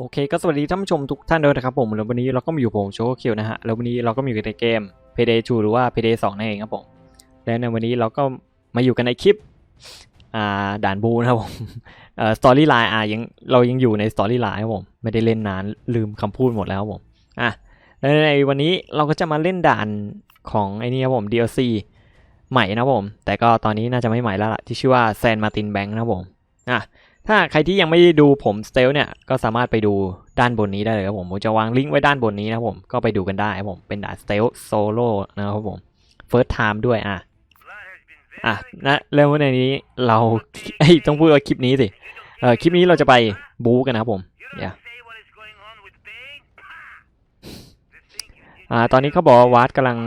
โอเคก็สวัสดีท่านผู้ชมทุกท่านด้วยนะครับผมแล้ววันนี้เราก็มาอยู่ผมโชว์คิวนะฮะแล้ววันนี้เราก็มาอยู่ในเกม Payday 2หรือว่า Payday 2นั่นเองครับผมและในวันนี้เราก็มาอยู่กันในคลิปอ่าด่านบูนะครับผมเอ่อสตอรี่ไลน์อะยังเรายังอยู่ในสตอรี่ไลน์ครับผมไม่ได้เล่นนานลืมคำพูดหมดแล้วครับผมอะแล้วในวันนี้เราก็จะมาเล่นด่านของไอ้นี่ครับผม DLC ใหม่นะครับผม แต่ก็ตอนนี้น่าจะไม่ใหม่แล้วล่ะที่ชื่อว่าแซนมาตินแบงค์นะครับผมอะ ถ้าใครที่ยังไม่ได้ดูผมสเตลเนี่ยก็สามารถไปดูด้านบนนี้ได้เลยครับผมผมจะวางลิงก์ไว้ด้านบนนี้นะครับผมก็ไปดูกันได้ครับผมเป็นด่านสเตลโซโล่นะครับผม first time ด้วยอะอะนะแล้วในนี้เราเอ้ต้องพูดว่าคลิปนี้สิเออคลิปนี้เราจะไปบู๊กันนะครับผมเดี๋ยวอ่าตอนนี้เขาบอกว่าวาร์ดกำลัง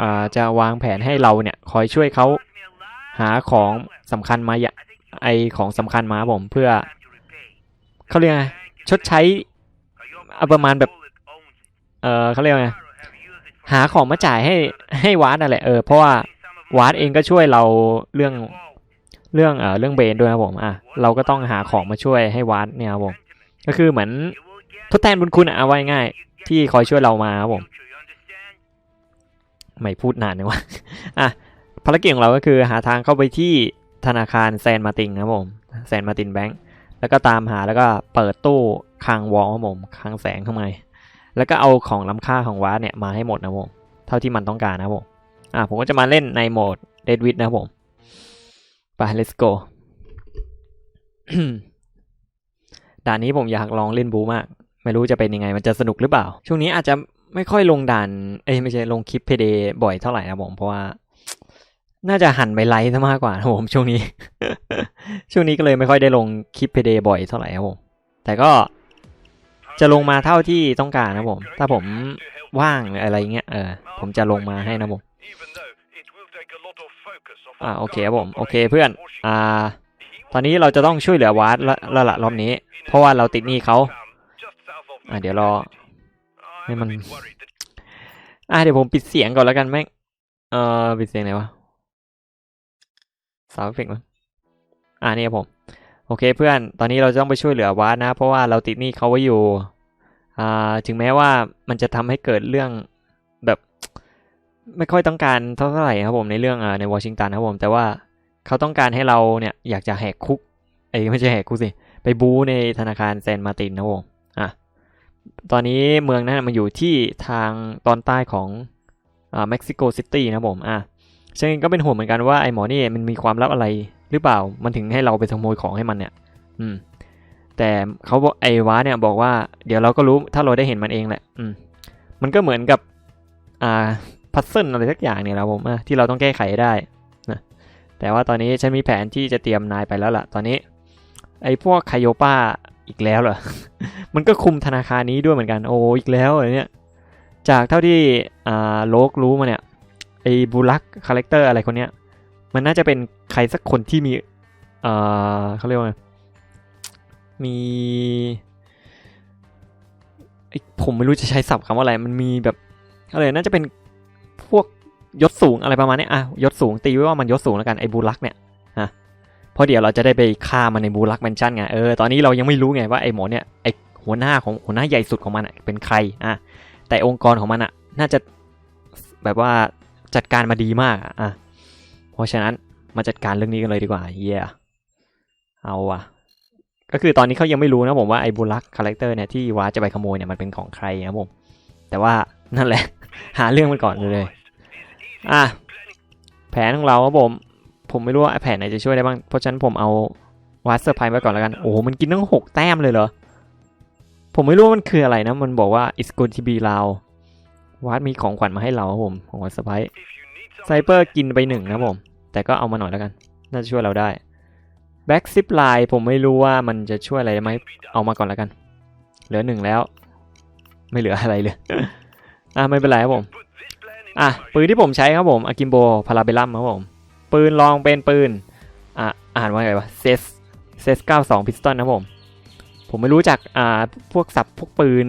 อ่าจะวางแผนให้เราเนี่ยคอยช่วยเขาหาของสำคัญมาอย่า ไอของสำคัญมาผมเพื่อเขาเรียกไงชดใช้ประมาณแบบ เออเขาเรียกไงหาของมาจ่ายให้ให้วาร์ดนั่นแหละเออเพราะว่าวาร์ดเองก็ช่วยเราเรื่องเรื่องเออเรื่องเบนด้วยครับผมอะเราก็ต้องหาของมาช่วยให้วาร์ดเนี่ยครับผมก็คือเหมือนทดแทนบุญคุณอะเอาไว้ง่าย ที่คอยช่วยเรามาครับผมไม่พูดนานเลยวะอะภารกิจของเราก็คือหาทางเข้าไปที่ ธนาคารแซนมาตินครับผมแซนมาตินแบงก์แล้วก็ตามหาแล้วก็เปิดตู้คังวอลครับผมคังแสงข้างในแล้วก็เอาของล้ำค่าของวาร์ดเนี่ยมาให้หมดนะผมเท่าที่มันต้องการนะผมอะผมก็จะมาเล่นในโหมดเดดวิดนะผมไป let's go ด่านนี้ผมอยากลองเล่นบูมาก ไม่รู้จะเป็นยังไงมันจะสนุกหรือเปล่า ช่วงนี้อาจจะไม่ค่อยลงด่าน เอ้ยไม่ใช่ลงคลิปเพเดบ่อยเท่าไหร่นะผมเพราะว่า น่าจะหันไปไลฟ์ซะมากกว่าผมช่วงนี้ ช่วงนี้ก็เลยไม่ค่อยได้ลงคลิปเพเดย์บ่อยเท่าไหร่ครับผม แต่ก็จะลงมาเท่าที่ต้องการนะผม ถ้าผมว่างอะไรเงี้ย เออ ผมจะลงมาให้นะผม อ่าโอเคครับผม โอเคเพื่อน อ่า ตอนนี้เราจะต้องช่วยเหลือวาร์ดละละละรอบนี้ เพราะว่าเราติดหนี้เขา อ่าเดี๋ยวรอให้มัน อ่าเดี๋ยวผมปิดเสียงก่อนแล้วกันแม่ง เอ่อ ปิดเสียงไหนวะ สาวเฟกมั้งอ่านี่ครับผม โอเคเพื่อนตอนนี้เราต้องไปช่วยเหลือวาดนะ เพราะว่าเราติดหนี้เขาไว้อยู่อ่าถึงแม้ว่ามันจะทำให้เกิดเรื่องแบบไม่ค่อยต้องการเท่าไหร่ครับผมในเรื่องอ่าในวอชิงตันครับผมแต่ว่าเขาต้องการให้เราเนี่ยอยากจะแหกคุกเอ้ยไม่ใช่แหกคุกสิไปบู๊ในธนาคารแซนมาตินนะผมอะตอนนี้เมืองนั้นมันอยู่ที่ทางตอนใต้ของอ่าเม็กซิโกซิตี้นะผมอะ ฉันเองก็เป็นห่วงเหมือนกันว่าไอ้หมอนี่มันมีความลับอะไรหรือเปล่า มันถึงให้เราไปขโมยของให้มันเนี่ย อืม แต่เขาบอกไอ้ว้าเนี่ยบอกว่าเดี๋ยวเราก็รู้ถ้าเราได้เห็นมันเองแหละ อืม มันก็เหมือนกับ อ่า พัซเซิลอะไรสักอย่างเนี่ยนะผมอะที่เราต้องแก้ไขได้นะแต่ว่าตอนนี้ฉันมีแผนที่จะเตรียมนายไปแล้วล่ะ ตอนนี้ ไอ้พวกไคโยป้าอีกแล้วเหรอ มันก็คุมธนาคารนี้ด้วยเหมือนกัน โอ้อีกแล้วเหรอเนี่ย จากเท่าที่อ่าโลกรู้มาเนี่ย ไอ้บูลักคาแรคเตอร์อะไรคนเนี้ย มันน่าจะเป็นใครสักคนที่มี เอ่อเขาเรียกว่ามีผมไม่รู้จะใช้ศัพท์คำว่าอะไร มันมีแบบอะไรน่าจะเป็นพวกยศสูงอะไรประมาณนี้อะยศสูงตีไว้ว่ามันยศสูงแล้วกันไอ้บูลักเนี่ยฮะเพราะเดี๋ยวเราจะได้ไปฆ่ามันในบูลักแมนชั่นไงเออตอนนี้เรายังไม่รู้ไงว่าไอ้หมอเนี่ยไอ้หัวหน้าของหัวหน้าใหญ่สุดของมันอะเป็นใครอะแต่องค์กรของมันอะน่าจะแบบว่า จัดการมาดีมากอะเพราะฉะนั้นมาจัดการเรื่องนี้กันเลยดีกว่าเฮียเอาว่ะ ก็คือตอนนี้เขายังไม่รู้นะผมว่าไอ้บูลักคาแรคเตอร์เนี่ยที่วาจะไปขโมยเนี่ยมันเป็นของใครนะผม แต่ว่านั่นแหละ หาเรื่องมันก่อนเลย อะแผนของเราครับผม ผมไม่รู้ว่าแผนไหนจะช่วยได้บ้าง เพราะฉะนั้นผมเอาวัดเซอร์ไพรส์ไว้ก่อนแล้วกัน โอ้โหมันกินตั้งหกแต้มเลยเหรอ ผมไม่รู้ว่ามันคืออะไรนะ มันบอกว่า it's going to be เราวัดมีของขวัญมาให้เราครับผมของวัดเซอร์ไพรส์ไซเปอร์กินไปหนึ่งนะครับผม แต่ก็เอามาหน่อยแล้วกัน น่าจะช่วยเราได้แบ็กซิปไลน์ผมไม่รู้ว่ามันจะช่วยอะไรไหมเอามาก่อนแล้วกัน เหลือหนึ่งแล้ว ไม่เหลืออะไรเลยอะไม่เป็นไรครับผมอะปืนที่ผมใช้ครับผมอากิมโบพาราเบลัมครับผม ปืนลองเป็นปืนอะอ่านว่าไงวะเซสเซส92พิสตอนนะครับผม ผมไม่รู้จักอ่าพวกศัพท์พวกปืน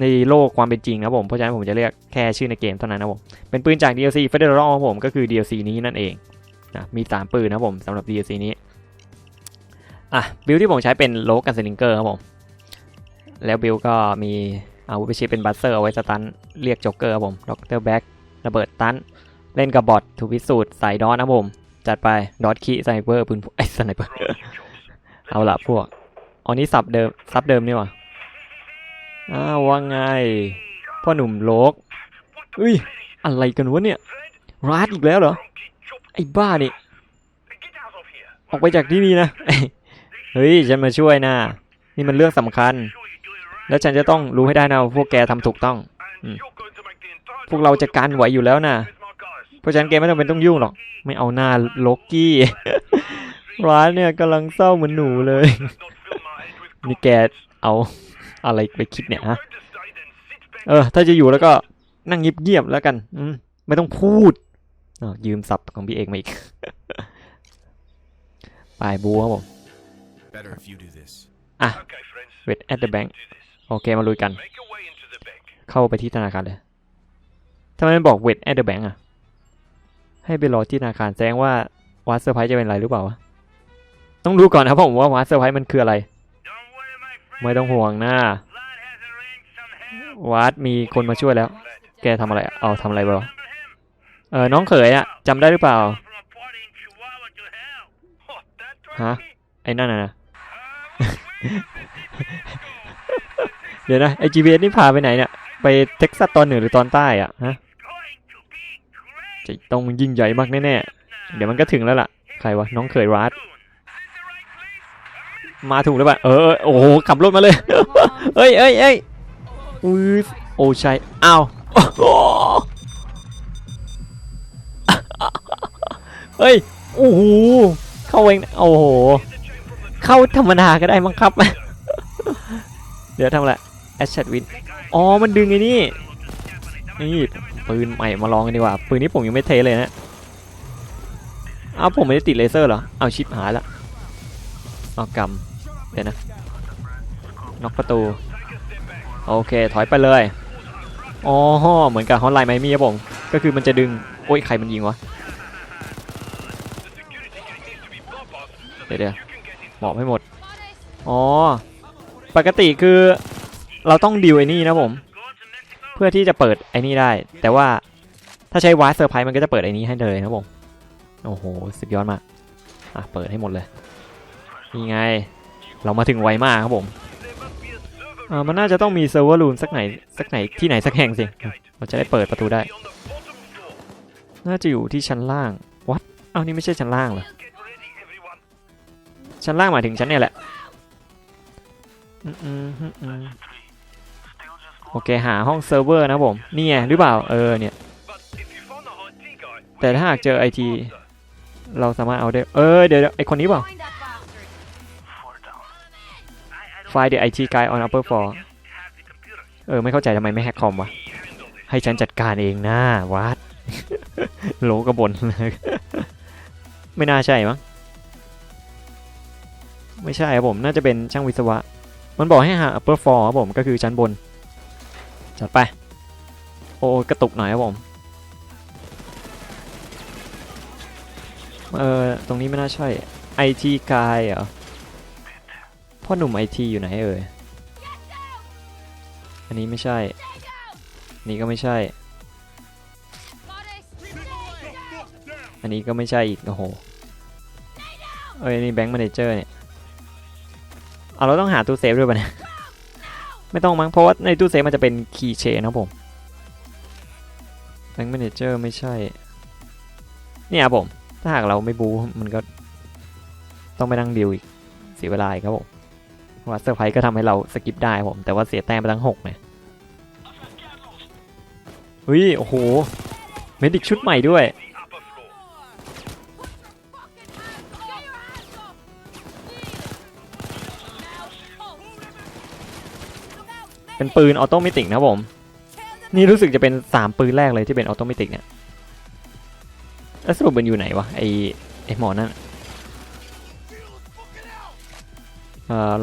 ในโลกความเป็นจริงนะครับผม เพราะฉะนั้นผมจะเรียกแค่ชื่อในเกมเท่านั้นนะครับผม เป็นปืนจาก DLC Federal ครับผมก็คือ DLC นี้นั่นเองนะมีสามปืนนะครับผมสำหรับ DLC นี้อะบิลที่ผมใช้เป็นโลกันเซนิงเกอร์ครับผม แล้วบิลก็มีอาวุธพิชิตเป็นบัสเซอร์เอาไว้สตันเรียกโจ็กเกอร์ครับผมด็อกเตอร์แบ็กระเบิดตันเล่นกับบอทถูกพิสูจน์ใส่ดอนนะผม จัดไปดอทคีไซเบอร์ปืนพกไอ้สไนเปอร์เอาละพวกอันนี้สับเดิมซับเดิมนี่หว่า อ้าวว่าไง พ่อหนุ่มโลกเอ้ย อะไรกันวะเนี่ยราดอีกแล้วเหรอ ไอ้บ้านี่ ออกไปจากที่นี่นะ เฮ้ย ฉันมาช่วยนะ นี่มันเรื่องสำคัญ แล้วฉันจะต้องรู้ให้ได้นะพวกแกทำถูกต้องอพวกเราจะการไหวอยู่แล้วนะเพราะฉะนั้นแกไม่ต้องเป็นต้องยุ่งหรอก ไม่เอาหน้าโลกี้ร้านเนี่ยกำลังเศร้าเหมือนหนูเลย นี่แกเอา อะไรไปคิดเนี่ยฮะเออ ถ้าจะอยู่แล้วก็นั่งเงียบๆแล้วกัน อืมไม่ต้องพูดอ้าวยืมศัพท์ของพี่เอกมาอีกไปบูครับผม Better if you do this. เวทแอดเดอะแบงค์โอเคมาลุยกัน เข้าไปที่ธนาคารเลยทำไมมันบอกเวทแอดเดอะแบงค์อะ ให้ไปรอที่ธนาคารแสดงว่าวัดเซอร์ไพรส์จะเป็นอะไรหรือเปล่าวะต้องรู้ก่อนนะครับผมว่าวัดเซอร์ไพรส์มันคืออะไร ไม่ต้องห่วงนะวัดมีคนมาช่วยแล้ว แกทำอะไรอะเอาทำอะไรไปวะเออน้องเขยอะจำได้หรือเปล่าฮะไอ้นั่นน่ะนะเดี๋ยวนะไอ GPS นี่พาไปไหนเนี่ยไปเท็กซัสตอนเหนือหรือตอนใต้อะฮะจะต้องยิ่งใหญ่มากแน่ๆเดี๋ยวมันก็ถึงแล้วล่ะ ใครวะน้องเขยรัด มาถูกหรือเปล่าเออเออโอ้โหขับรถมาเลยเอ้ยเอ้ยเอ้ยอุ้ยโอ้ใช่อ้าวโอ้โหเฮ้ยโอ้โหเข้าเองโอ้โหเข้าธรรมดาก็ได้มั้งครับ เดี๋ยวทำอะไรแอชชัดวินอ๋อมันดึงไอ้นี่นี่ปืนใหม่มาลองกันดีกว่าปืนนี้ผมยังไม่เทเลยนะเอาผมไม่ได้ติดเลเซอร์เหรอเอาชิปหายละเอากำ เดี๋ยวนะน็อกประตู โอเค ถอยไปเลย อ๋อ เหมือนกับฮอนไลน์ไมมี่ครับผม ก็คือมันจะดึง โอ้ย ใครมันยิงวะ เดี๋ยวเดี๋ยวหมอบให้หมด อ๋อ ปกติคือเราต้องดิวไอ้นี่นะผม เพื่อที่จะเปิดไอ้นี่ได้ แต่ว่าถ้าใช้วาร์เซอร์ไพรส์มันก็จะเปิดไอ้นี้ให้เลยนะผม โอ้โห สุดยอดมาก อะ เปิดให้หมดเลย นี่ไง เรามาถึงไวมากครับผมอ่ามันน่าจะต้องมีเซิร์ฟเวอร์รูนสักไหนสักไหนที่ไหนสักแห่งสิเราจะได้เปิดประตูได้ น่าจะอยู่ที่ชั้นล่างวัดเอ้านี่ไม่ใช่ชั้นล่างเหรอชั้นล่างหมายถึงชั้นเนี่ยแหละโอเคหาห้องเซิร์ฟเวอร์นะผมนี่ไงหรือเปล่าเออเนี่ย แต่ถ้าหากเจอไอทีเราสามารถเอาได้ เออเดี๋ยวเดี๋ยวไอคนนี้เปล่า ไฟล์ the IT guy on upper floor เออ ไม่เข้าใจทำไมไม่แฮกคอมวะ ให้ฉันจัดการเองนะวัดโลกระบนไม่น่าใช่มั้งไม่ใช่ครับผม น่าจะเป็นช่างวิศวะ มันบอกให้หา upper floor ครับผม ก็คือชั้นบน จัดไป โอ้กระตุกหน่อยครับผม เออ ตรงนี้ไม่น่าใช่ IT guy เหรอ พ่อหนุ่ม IT อยู่ไหนเอ่ย อันนี้ไม่ใช่ นี่ก็ไม่ใช่ อันนี้ก็ไม่ใช่อีก โอ้โห เอ้ยนี่แบงค์ m ม n นเจอร์เนี่ย เอาเราต้องหาตู้เซฟด้วยป่ะเนี่ย ไม่ต้องมั้ง เพราะว่าในตู้เซฟมันจะเป็นคีย์เชนนะครับผม แบงค์ m ม n นเจอร์ไม่ใช่ เนี่ยผม ถ้าหากเราไม่บูมันก็ต้องไปนั่งดิวอีกเสียเวลาอีกครับผม ว่าเซอร์ไพรส์ก็ทำให้เราสกิปได้ผม แต่ว่าเสียแต้มไปทั้งหกเนี่ยเฮ้ยโอ้โห เมดิกชุดใหม่ด้วย เป็นปืนออโตเมติกนะผม นี่รู้สึกจะเป็นสามปืนแรกเลยที่เป็นออโตเมติกเนี่ยแล้วสรุปมันอยู่ไหนวะ ไอไอหมอนั่นเอ่อ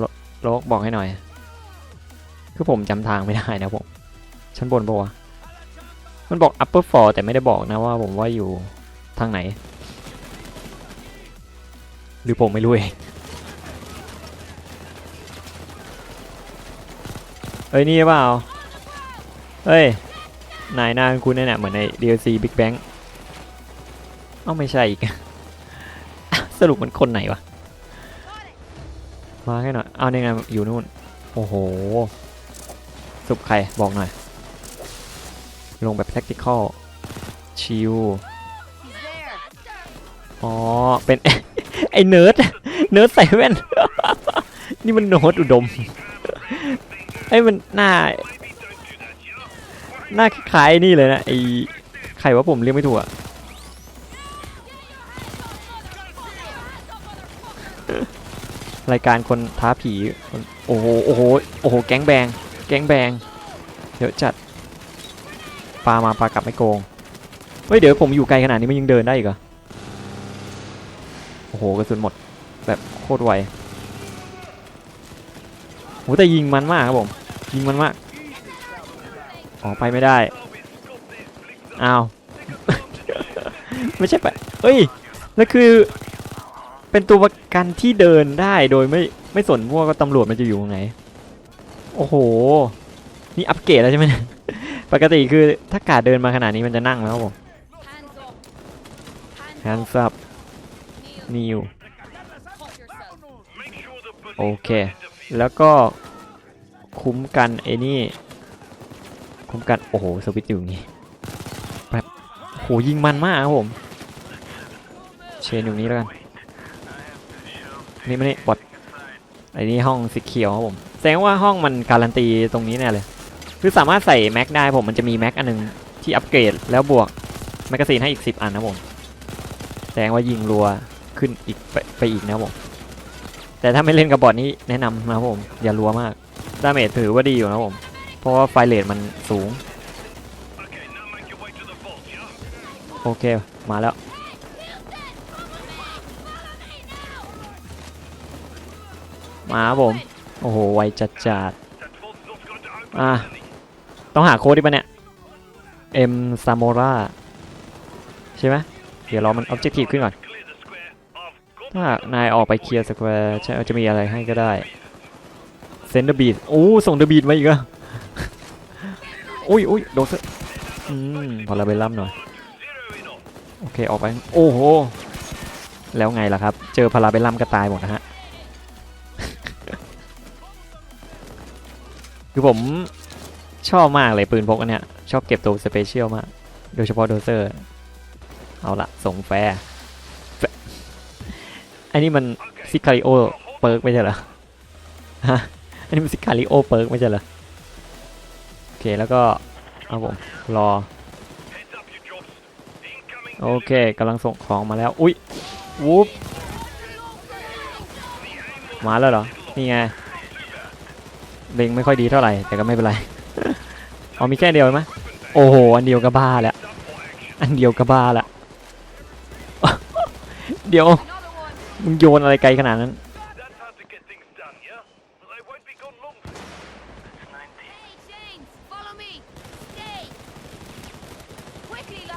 โลกบอกให้หน่อย คือผมจำทางไม่ได้นะผม ชั้นบนปะวะ มันบอก upper floor แต่ไม่ได้บอกนะว่าผมว่าอยู่ทางไหน หรือผมไม่รู้เอง เอ้ย นี่เปล่าเฮ้ย นายหน้าคุณเนี่ยเหมือนใน DLC Big Bang เอ้าไม่ใช่อีก สรุปมันคนไหนวะ มาให้หน่อยเอาเนี่ไงอยู่นู่น โอ้โห สุบใครบอกหน่อย ลงแบบ tactical ชิวอ๋อ เป็น ไอ้เนิร์ด เนิร์ดใส่แว่น นี่มันโน้ตอุดมไอ้ยมันหน้า หน้าคล้ายนี่เลยนะไอ้ใครว่าผมเรียกไม่ถูกอะ รายการคนท้าผีคนโอ้โห โอ้โห โอ้โห แก๊งแบง แก๊งแบงเยอะจัด ปลามาปลากลับไม่โกง เฮ้ย เดี๋ยวผมอยู่ไกลขนาดนี้มันยังเดินได้อีกเหรอ โอ้โห กระสุนหมด แบบโคตรไวโหแต่ยิงมันมากครับผม ยิงมันมาก ออกไปไม่ได้ อ้าว ไม่ใช่ปะเฮ้ย แล้วคือ เป็นตัวประกันที่เดินได้โดยไม่ไม่สนว่าตำรวจมันจะอยู่ตรงไหน โอ้โห นี่อัปเกรดแล้วใช่ไหมเนี่ยปกติคือถ้ากาดเดินมาขนาดนี้มันจะนั่งแล้วผม hands up นิวโอเค แล้วก็คุ้มกันไอ้นี่คุ้มกัน โอ้โห สวิตอยู่อย่างงี้แบบโหยิงมันมากครับผม เชนอยู่นี้แล้วกัน นี่ไม่นี่บอดไอ้นี่ห้องสีเขียวครับผม แสดงว่าห้องมันการันตีตรงนี้แน่เลย คือสามารถใส่แม็กได้ผมมันจะมีแม็กอันหนึงที่อัปเกรดแล้วบวกแมกกาซีนให้อีก 10 อันนะผม แสดงว่ายิงรัวขึ้นอีกไปไปอีกนะผม แต่ถ้าไม่เล่นกับบอดนี้แนะนำนะครับผม อย่ารัวมาก ดาเมจถือว่าดีอยู่นะผม เพราะว่าไฟเรทมันสูง โอเค มาแล้ว มาผม โอ้โห ไวจัดจัดอะ ต้องหาโค้ดดิปะเนี่ย M Samora ใช่ไหมเดี๋ยวรอมัน Objective ขึ้นก่อน ถ้านายออกไปเคลียร์สแควร์จะมีอะไรให้ก็ได้เซนเดอร์บีดโอ้ส่งเดอร์บีดมาอีกอะอุ้ยอุ้ยโดนซะอืมพอลาเบลลัมหน่อย โอเค ออกไป โอ้โห แล้วไงล่ะครับ เจอพาราเบลลัมก็ตายหมดนะฮะ คือผมชอบมากเลยปืนพกอันเนี้ย ชอบเก็บตัวสเปเชียลมาก โดยเฉพาะโดเซอร์ เอาละส่งแฟร์อันนี้มันซิคาริโอเปิร์กไม่ใช่เหรอฮะอันนี้มันซิคาริโอเปิร์กไม่ใช่เหรอโอเคแล้วก็เอาผมรอโอเคกำลังส่งของมาแล้ว อุ้ยวูบมาแล้วเหรอ นี่ไง เล็งไม่ค่อยดีเท่าไหร่แต่ก็ไม่เป็นไร เอามีแค่เดียวไหมโอ้โห อันเดียวก็บ้าแล้ว อันเดียวก็บ้าละ เดี๋ยวมึงโยนอะไรไกลขนาดนั้น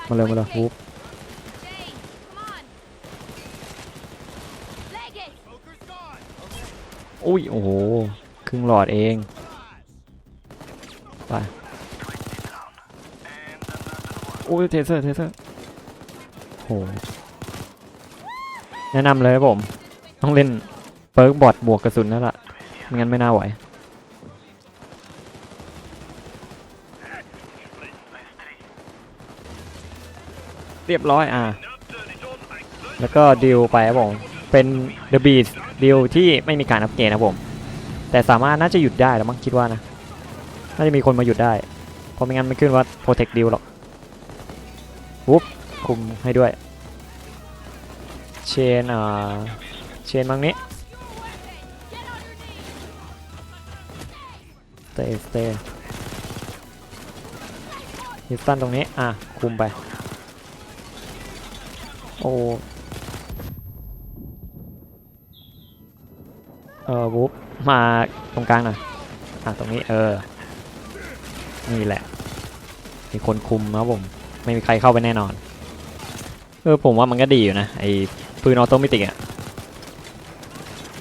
มาเลยมาเลยวูบอุ้ย โอ้โหค รึ่งหลอดเองไปโอ้ยเทเซอร์เทเซอร์โหแนะนำเลยผม ต้องเล่นเปิร์กบอดบวกกระสุนนั่นแหละไม่งั้นไม่น่าไหวเรียบร้อยอะแล้วก็ดิวไปครับผม เป็น The Beast ดิวที่ไม่มีการอัปเกรดนะผม แต่สามารถน่าจะหยุดได้แล้วมั้งคิดว่านะ น่าจะมีคนมาหยุดได้ เพราะไม่งั้นไม่ขึ้นว่า Protect Deal หรอกวุ๊บคุมให้ด้วย เชนอ่าเชนมังนี้เตย์สเตย์ฮิสตันตรงนี้ อะ คุมไป โอ้ ออวุบมาตรงกลางหน่อยอะตรงนี้เออ นี่แหละ มีคนคุมนะผม ไม่มีใครเข้าไปแน่นอน เออผมว่ามันก็ดีอยู่นะ ไอ้ปืนออโตเมติกอะ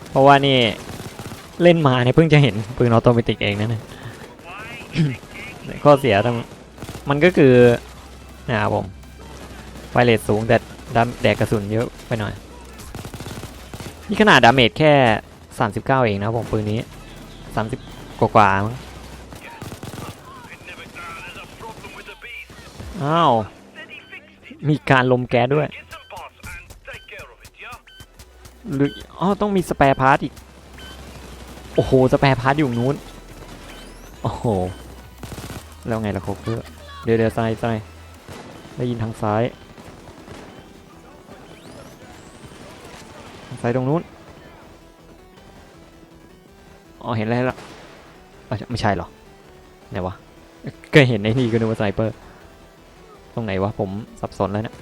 เพราะว่านี่เล่นมาเนี่ยเพิ่งจะเห็นปืนออโตเมติกเองนะเนี่ยข้อเสียตรงมันก็คือนะครับผมไฟเลทสูงแต่ดาแดกกระสุนเยอะไปหน่อย นี่ขนาดดาเมจแค่ 39 เองนะผมปืนนี้ 30 กว่ากว่ามั้งอ้าว มีการลมแก๊สด้วยหรืออ๋อต้องมีสเปรพาร์ทอีก โอ้โห สเปรพาร์ทอยู่นู้น โอ้โห แล้วไงล่ะโคเกอร์เดี๋ยวเดี๋ยวซ้ายซ้ายได้ยินทางซ้าย ทางซ้ายตรงนู้น อ๋อเห็นแล้วอะไม่ใช่เหรอไหนวะก็เห็นไอ้นี่ก็นึกว่าสไนเปอร์ ตรงไหนวะผมสับสนแล้วเนะ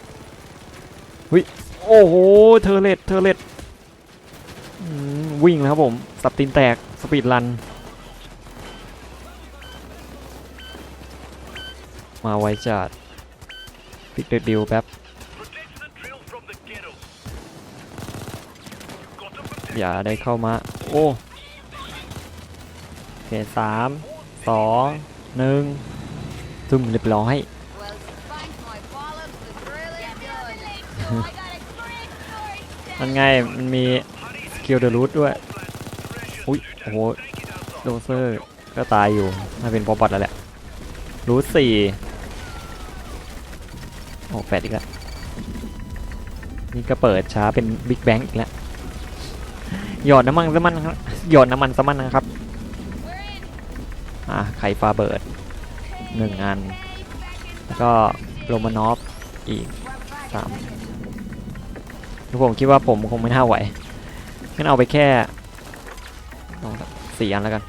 วิโอ้โหเทอเลตเทอเลตวิ่งแล้วครับผมสับตีนแตกสปีดรัน มาไว้จัดปิดเดดิวแป๊บอย่าได้เข้ามา โอ้โอ เคสามสองหนึ่งซึมเรียบร้อย มันไงมันมีสกิลเดอะรูทด้วย อุ้ยโอ้โหโดเซอร์ก็ตายอยู่น่าเป็นพอบัตแล้วแหละ รูทสี่โอ้แปดอีกแล้ว นี่ก็เปิดช้าเป็นบิ๊กแบงอีกแล้ว หยอดน้ำมันสมันครับหยอดน้ำมันสมันนะครับ อะไข่ฟาเบิร์ดหนึ่งอัน แล้วก็โรมานอฟอีกสามผมคิดว่าผมคงไม่น่าไหวงั้นเอาไปแค่เอาละสี่อันแล้วกัน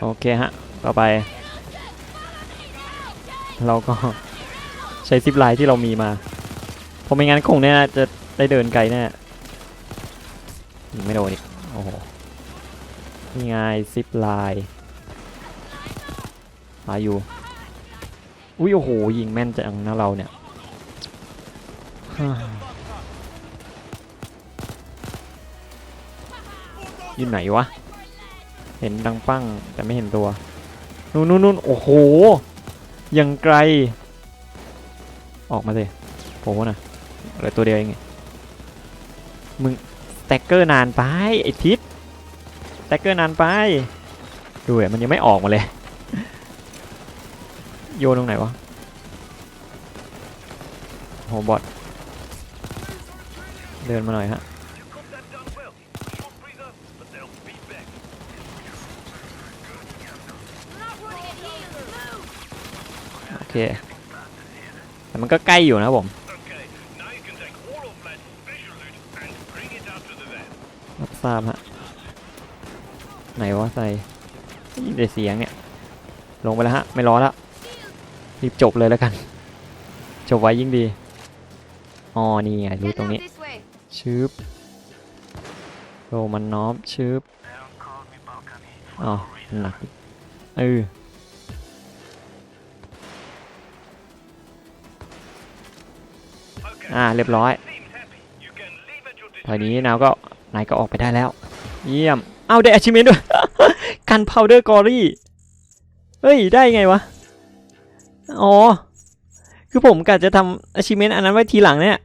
โอเคฮะ ต่อไป เราก็ใช้ซิปไลน์ที่เรามีมา เพราะไม่งั้นคงเนี่ยจะได้เดินไกลแน่ยิงไม่โดนอีกโอ้โห นี่ไงซิปไลน์มาอยู่อุ้ยโอ้โหยิงแม่นจังนะเราเนี่ยอยู่ไหนวะ เห็นดังปั้งแต่ไม่เห็นตัวนู่นนู่นโอ้โห ยังไกล ออกมาสิโผล่นะเหลือตัวเดียวเองมึงสแต็กเกอร์นานไปไอ้ทิศ แต็กเกอร์นานไปดูอะมันยังไม่ออกมาเลย โยนตรงไหนวะโหบอทเดินมาหน่อยฮะโอเค แต่มันก็ใกล้อยู่นะครับผมรับทราบฮะ ไหนวะใส่ยินแต่เสียงเนี่ย ลงไปแล้วฮะ ไม่รอแล้วรีบจบเลยแล้วกัน จบไว้ยิ่งดี อ๋อ นี่ไงรู้ตรงนี้ this way. ชืบโรมันน้อมชืบอ๋อหนักอีกเอออ่า เรียบร้อยทีนี้นาวก็นายก็ออกไปได้แล้ว เยี่ยม เอาได้ achievement ด้วย กัน powder gory เฮ้ย ได้ไงวะ อ๋อ คือผมกะจะทำ achievement อันนั้นไว้ทีหลังเนี่ย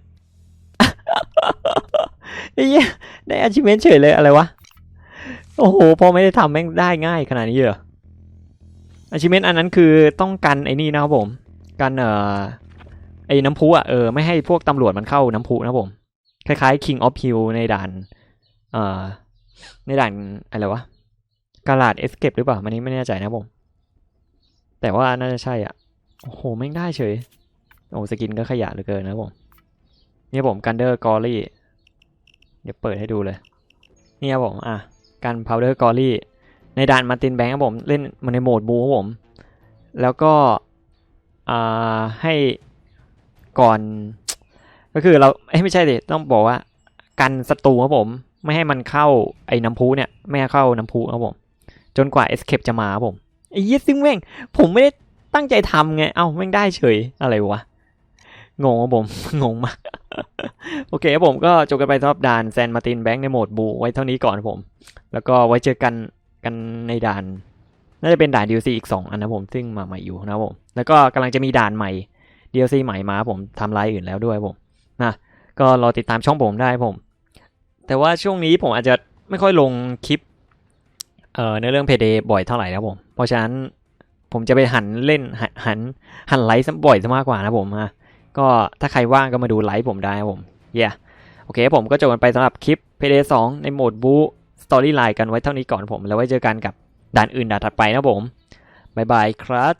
ไอ้เหี้ยได้ achievement เฉยเลยอะไรวะ โอ้โห พอไม่ได้ทำแม่งได้ง่ายขนาดนี้เลยเหรอ achievement อันนั้นคือต้องกันไอ้นี่นะครับผม กันเอ่อไอ้น้ำพุอะเออไม่ให้พวกตำรวจมันเข้าน้ำพุนะครับผม คล้ายๆ King of Hill ในด่าน เอ่อ ในด่านอะไรวะกาลาดเอสเ e หรือเปล่า มันนี้ไม่แน่ใจนะผม แต่ว่าน่าจะใช่อะ โอ้โหแม่งได้เฉย โอ้สกินก็ขยะเหลือเกินนะผมเนี่ยผมกันเดอร์กอรี่ เดี๋ยวเปิดให้ดูเลยเนี่ยครับผม อะ กันพาวเดอร์กอรี่ ในด่านมาตินแบงค์ครับผม เล่นมันในโหมดบูครับผม แล้วก็ อ่า ให้ก่อน ก็คือเราเอ้ไม่ใช่ดิ ต้องบอกว่า กันศัตรูครับผม ไม่ให้มันเข้าไอ้น้ำพุเนี่ย ไม่ให้เข้าน้ำพุครับผม จนกว่าเอสเคปจะมาครับผมไอ้ยี่ซึ่งแม่ง ผมไม่ได้ตั้งใจทำไง เอ้าแม่งได้เฉยอะไรวะ งงครับผม งงมาก โอเคครับผมก็จบกันไปรับด่านแซนมาตินแบงค์ในโหมดบูไว้เท่านี้ก่อนครับผม แล้วก็ไว้เจอกันกันในด่าน น่าจะเป็นด่าน DLC อีก 2 อันนะผมซึ่งมาใหม่อยู่นะครับผม แล้วก็กำลังจะมีด่านใหม่ DLC ใหม่มาครับผมทำไลฟ์อื่นแล้วด้วยผมนะก็รอติดตามช่องผมได้ผม แต่ว่าช่วงนี้ผมอาจจะไม่ค่อยลงคลิปเอ่อในเรื่องเพเดบ่อยเท่าไหร่นะผม เพราะฉะนั้นผมจะไปหันเล่นหันหันหันไลฟ์ซะบ่อยซะมากกว่านะผมอะก็ถ้าใครว่างก็มาดูไลฟ์ผมได้ครับผมเย้โอเคผมก็จบกันไปสำหรับคลิป Payday 2ในโหมดบูสตอรี่ไลน์กันไว้เท่านี้ก่อนผม แล้วไว้เจอกันกับด่านอื่นด่านถัดไปนะผมบายบายครับ